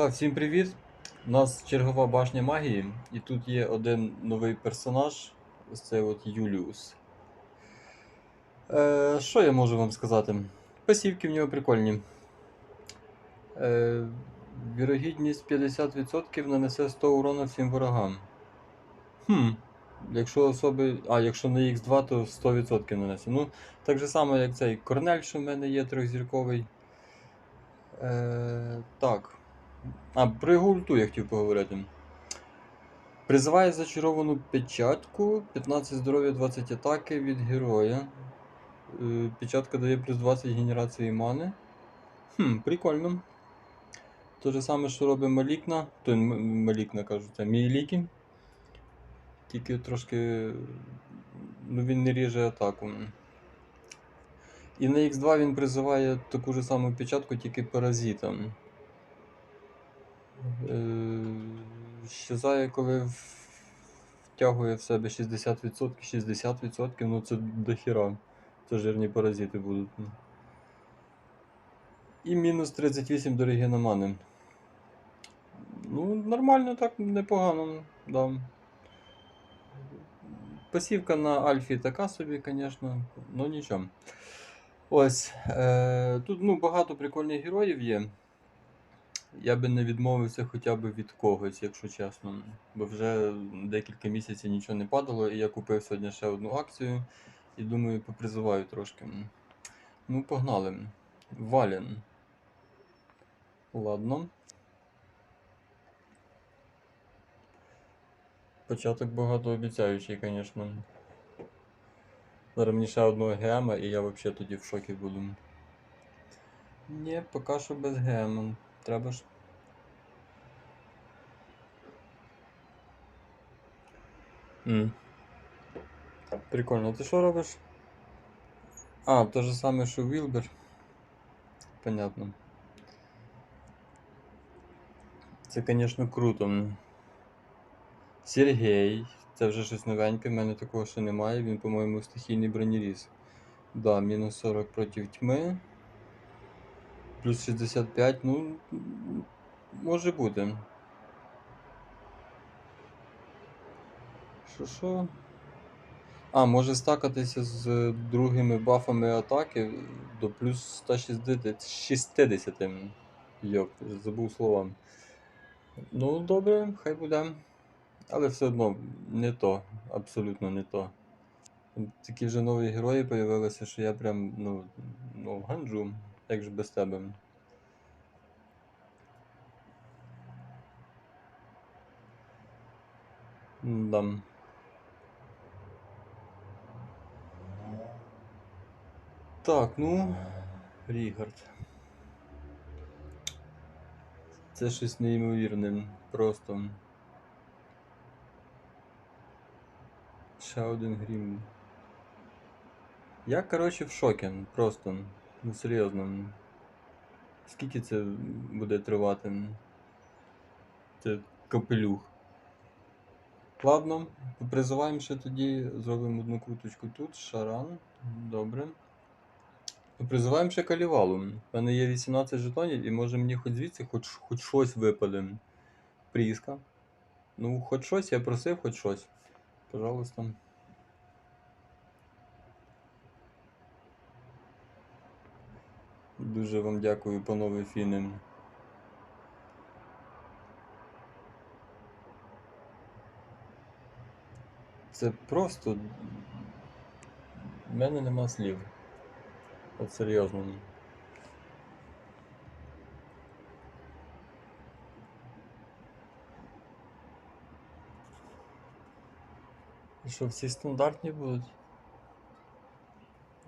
Так, всім привіт! У нас чергова башня магії, і тут є один новий персонаж, ось це от Юліус. Е, що я можу вам сказати? Пасівки в нього прикольні. Е, вірогідність 50% нанесе 100 урону всім ворогам. Хм. Якщо особи. А, якщо на Х2, то 100% нанесе. Ну, так же само, як цей Корнель, що в мене є трьохзірковий. Е, так. А, про його я хотів поговорити. Призиває зачаровану печатку, 15 здоров'я, 20 атаки від героя. Е, Печатка дає плюс 20 генерації мани. Хм, прикольно. Те же саме, що робить Малікна. То Малікна кажу, це Мілікі. Тільки трошки. Ну він не ріже атаку. І на Х2 він призиває таку ж саму печатку, тільки паразитом. Е, Щезає, коли втягує в себе 60%, 60%, ну це дохіра. Це жирні паразити будуть. І мінус 38 до регеномани. Ну, нормально, так, непогано, да. Пасівка на Альфі така собі, звісно, ну нічого. Ось. Е, тут ну, багато прикольних героїв є. Я би не відмовився хоча б від когось, якщо чесно. Бо вже декілька місяців нічого не падало, і я купив сьогодні ще одну акцію. І думаю, попризиваю трошки. Ну, погнали. Вален. Ладно. Початок багатообіцяючий, звісно. Зараз мені ще одного гема, і я взагалі тоді в шокі буду. Ні, поки що без гема. Треба ж. М. Прикольно, ти що робиш? А, то же саме, що Вілбер. Понятно. Це, звісно, круто. м. Сергій. Це вже щось новеньке, в мене такого ще немає. Він, по-моєму, стихійний бронеріз. Да, мінус 40 проти тьми. Плюс 65, ну. Може бути. Що що? А, може стакатися з другими бафами атаки до плюс 160. 60. Йоп, забув слова. Ну, добре, хай буде. Але все одно не то, абсолютно не то. Такі вже нові герої з'явилися, що я прям, ну, ну, ганджу, як же без тебе. Да. Так, ну, Рігард. Це щось неймовірне. Просто. Ще один грім. Я, коротше, в шокі. Просто. Ну, серйозно. Скільки це буде тривати? Це капелюх. Ладно, попризиваємо ще тоді, зробимо одну куточку тут, шаран. Добре. Призиваємо ще калівалу. У мене є 18 жетонів і може мені хоч звідси хоч, хоч щось випаде. Пріска. Ну, хоч щось, я просив, хоч щось. Пожалуйста. Дуже вам дякую, панове фіни. Це просто. В мене нема слів. От серйозно. І Що всі стандартні будуть?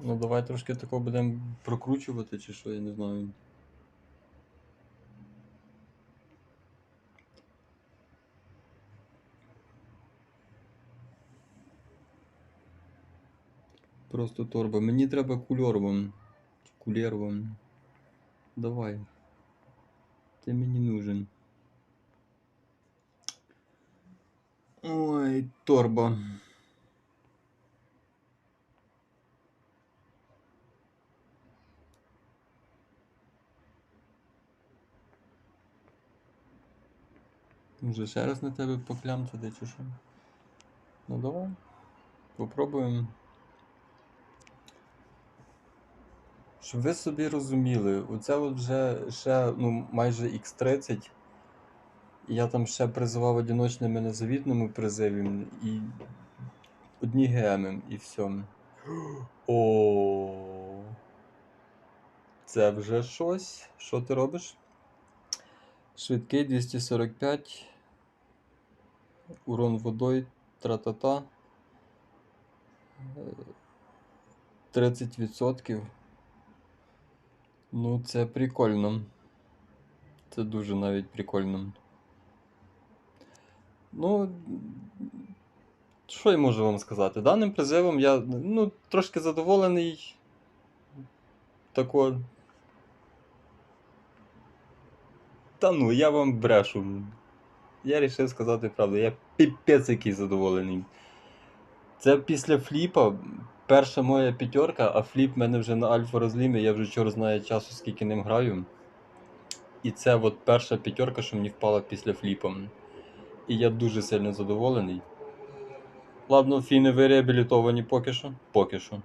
Ну давай трошки такого будемо прокручувати, чи що, я не знаю. Просто торба. Мені треба кульорвом. Кулервом. Давай. Ти мені нужен. Ой, торба. Може ще раз на тебе поклямцяти чи що? Ну давай. Попробуємо. Щоб ви собі розуміли, оце от вже ще ну, майже X30. Я там ще призивав одиночними на завітному і одні ГМ і все. О. Це вже щось. Що ти робиш? Швидкий 245. Урон водою. Тра-та-та. Е, 30%. Ну, це прикольно. Це дуже навіть прикольно. Ну, що я можу вам сказати? Даним призивом я ну, трошки задоволений. Тако. Та ну, я вам брешу. Я вирішив сказати правду. Я піпець який задоволений. Це після фліпа. Перша моя п'ятерка, а фліп в мене вже на альфа розлімі, я вже чор знає часу, скільки ним граю. І це от перша п'ятерка, що мені впала після фліпа. І я дуже сильно задоволений. Ладно, фіни ви реабілітовані поки що. Поки що.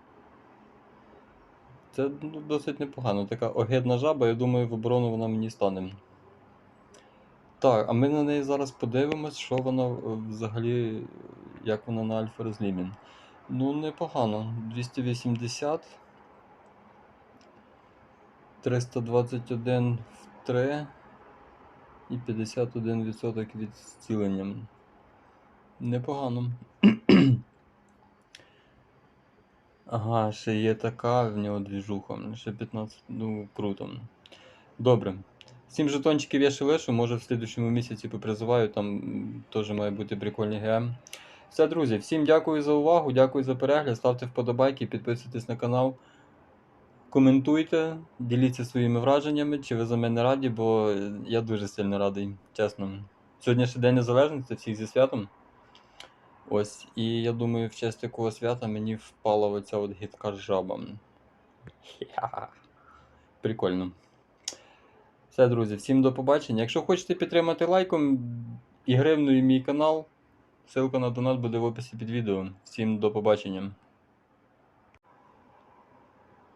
Це ну, досить непогано. Така огидна жаба, я думаю, в оборону вона мені стане. Так, а ми на неї зараз подивимось, що вона е, взагалі, як вона на альфа розлімі. Ну, непогано. 280. 321 в 3 і 51% від зцілення. Непогано. Ага, ще є така в нього двіжуха. Ще 15. Ну, круто. Добре. Сім жетончиків я ще лишу, може в слідчому місяці попризиваю, там теж має бути прикольний ГМ. Все, друзі, всім дякую за увагу, дякую за перегляд, ставте вподобайки, підписуйтесь на канал. Коментуйте, діліться своїми враженнями, чи ви за мене раді, бо я дуже сильно радий, чесно. Сьогодні ще День Незалежності, всіх зі святом. Ось, і я думаю, в честь такого свята мені впала оця от гидка жаба. Прикольно. Все, друзі, всім до побачення. Якщо хочете підтримати лайком і гривною мій канал, ссылка на донат буде в описі під відео. Всім до побачення.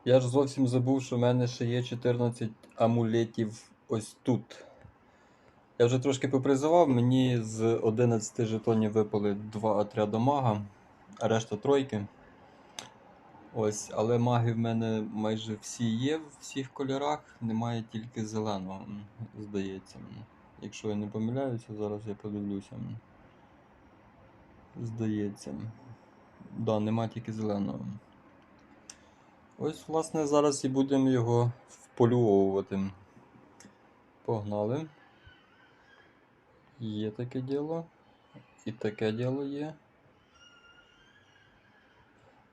Я ж зовсім забув, що в мене ще є 14 амулетів ось тут. Я вже трошки попризивав, мені з 11 жетонів випали 2 отряда мага, а решта тройки. Ось, але маги в мене майже всі є в всіх кольорах, немає тільки зеленого, здається. Якщо я не помиляюся, зараз я подивлюся. Здається. Да, нема тільки зеленого. Ось, власне, зараз і будемо його вполювувати. Погнали. Є таке діло. І таке діло є.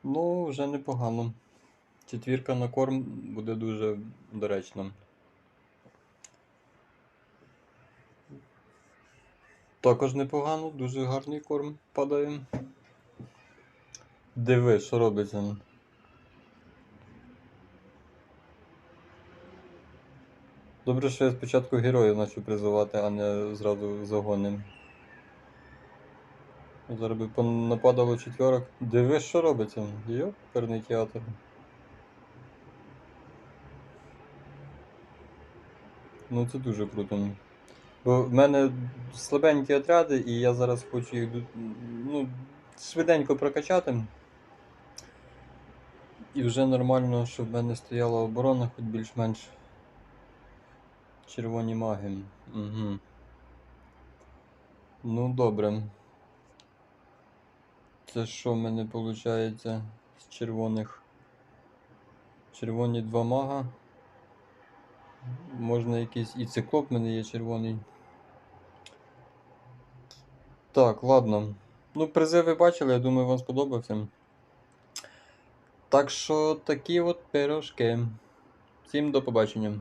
Ну, вже непогано. Четвірка на корм буде дуже доречно. Також непогано, дуже гарний корм падає. Диви, що робиться. Добре, що я спочатку героїв почав призивати, а не зразу загони. Зараз би нападало четверок. Диви, що робиться. Йоперний театр. Ну це дуже круто. Бо в мене слабенькі отряди, і я зараз хочу їх ну, швиденько прокачати. І вже нормально, щоб в мене стояла оборона, хоч більш-менш. Червоні маги. Угу. Ну, добре. Це що в мене виходить з червоних? Червоні два мага. Можна якийсь і циклоп в мене є червоний. Так, ладно. Ну, призи ви бачили, я думаю, вам сподобався. Так що такі от пирожки. Всім до побачення.